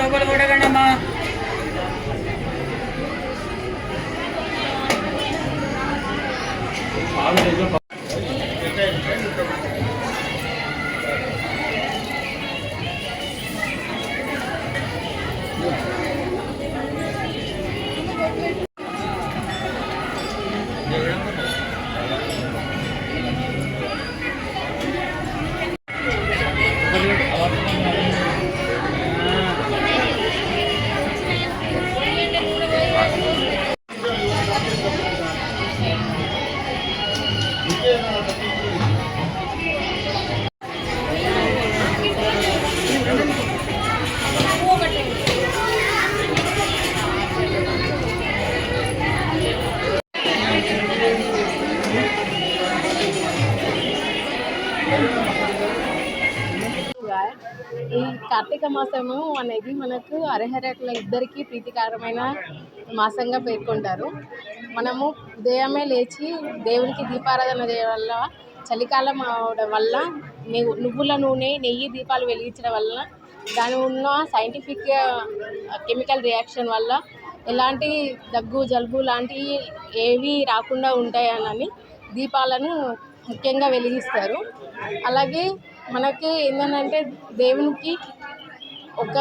అమ్మ కొబ్బరికాయ లోపల కొట్టకండి అమ్మా ఈ కార్తీక మాసము అనేది మనకు అర్హరకుల ఇద్దరికి ప్రీతికరమైన మాసంగా పేర్కొంటారు. మనము ఉదయమే లేచి దేవునికి దీపారాధన చేయడం వల్ల చలికాలం అవడం వల్ల నువ్వుల నూనె నెయ్యి దీపాలు వెలిగించడం వల్ల దాని ఉన్న సైంటిఫిక్ కెమికల్ రియాక్షన్ వల్ల ఎలాంటి దగ్గు జలుబు లాంటివి ఏవి రాకుండా ఉంటాయనని దీపాలను ముఖ్యంగా వెలిగిస్తారు. అలాగే మనకి ఏంటంటే దేవునికి ఒక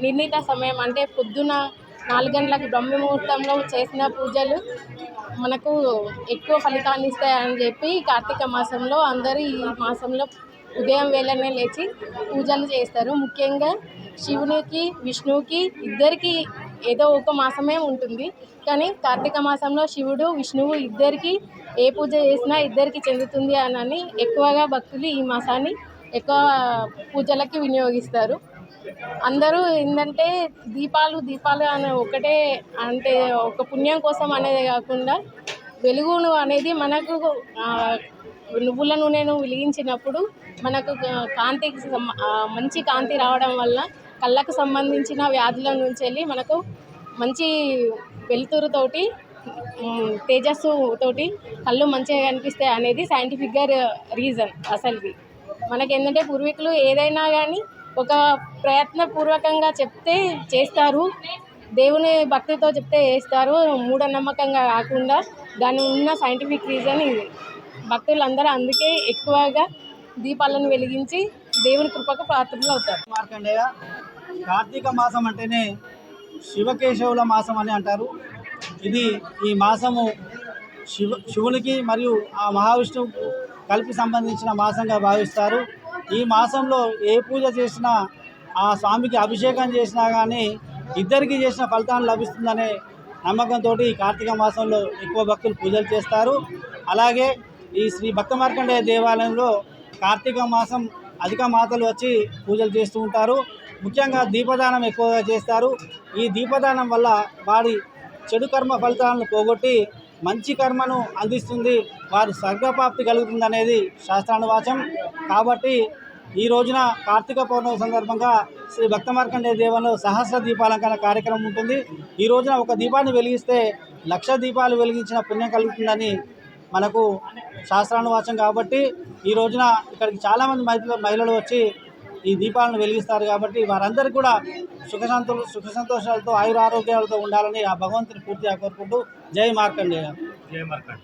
నిర్ణీత సమయం అంటే పొద్దున నాలుగు గంటలకు బ్రహ్మ ముహూర్తంలో చేసిన పూజలు మనకు ఎక్కువ ఫలితాన్ని ఇస్తాయని చెప్పి కార్తీక మాసంలో అందరూ ఈ మాసంలో ఉదయం వేళనే లేచి పూజలు చేస్తారు. ముఖ్యంగా శివునికి విష్ణువుకి ఇద్దరికి ఏదో ఒక మాసమే ఉంటుంది. కానీ కార్తీక మాసంలో శివుడు విష్ణువు ఇద్దరికి ఏ పూజ చేసినా ఇద్దరికి చెందుతుంది అని ఎక్కువగా భక్తులు ఈ మాసాన్ని ఎక్కువ పూజలకి వినియోగిస్తారు. అందరూ ఏంటంటే దీపాలు దీపాలు అనే ఒకటే అంటే ఒక పుణ్యం కోసం అనేది కాకుండా వెలుగును అనేది మనకు నువ్వుల నూనెను వెలిగించినప్పుడు మనకు కాంతికి మంచి కాంతి రావడం వల్ల కళ్ళకు సంబంధించిన వ్యాధుల నుంచి వెళ్ళి మనకు మంచి వెలుతురుతోటి ఉమ్, తేజస్సు తోటి కళ్ళు మంచిగా కనిపిస్తాయి అనేది సైంటిఫిక్గా రీజన్ అసలుది. మనకి ఏంటంటే పూర్వీకులు ఏదైనా కానీ ఒక ప్రయత్నపూర్వకంగా చెప్తే చేస్తారు. దేవుని భక్తితో చెప్తే చేస్తారు. మూఢనమ్మకంగా కాకుండా దాని ఉన్న సైంటిఫిక్ రీజన్ ఇది. భక్తులందరూ అందుకే ఎక్కువగా దీపాలను వెలిగించి దేవుని కృపకు పాత్రలు అవుతారు. మార్కండేయ కార్తీక మాసం అంటేనే శివకేశవుల మాసం అని అంటారు. ఇది ఈ మాసము శివ శివునికి మరియు ఆ మహావిష్ణువుకు కలిపి సంబంధించిన మాసంగా భావిస్తారు. ఈ మాసంలో ఏ పూజ చేసినా ఆ స్వామికి అభిషేకం చేసినా కానీ ఇద్దరికి చేసిన ఫలితాన్ని లభిస్తుందనే నమ్మకంతో ఈ కార్తీక మాసంలో ఎక్కువ భక్తులు పూజలు చేస్తారు. అలాగే ఈ శ్రీ భక్తమార్కండేయ దేవాలయంలో కార్తీక మాసం అధిక మాతలు వచ్చి పూజలు చేస్తూ ఉంటారు. ముఖ్యంగా దీపదానం ఎక్కువగా చేస్తారు. ఈ దీపదానం వల్ల వారి చెడు కర్మ ఫలితాలను పోగొట్టి మంచి కర్మను అందిస్తుంది. వారి స్వర్గప్రాప్తి కలుగుతుంది అనేది శాస్త్రానువాచం. కాబట్టి ఈ రోజున కార్తీక పౌర్ణమి సందర్భంగా శ్రీ భక్త మార్కండేయ దేవంలో సహస్ర దీపాలంకరణ కార్యక్రమం ఉంటుంది. ఈ రోజున ఒక దీపాన్ని వెలిగిస్తే లక్ష దీపాలు వెలిగించిన పుణ్యం కలుగుతుందని మనకు శాస్త్రానువాచం. కాబట్టి ఈ రోజున ఇక్కడికి చాలామంది మహిళలు మహిళలు వచ్చి ఈ దీపాలను వెలిగిస్తారు కాబట్టి వారందరూ కూడా సుఖ సంతో సుఖ సంతోషాలతో ఆయుర ఆరోగ్యాలతో ఉండాలని ఆ భగవంతుని పూర్తిగా కోరుకుంటూ జై మార్కండేయ. జయ మార్కండ్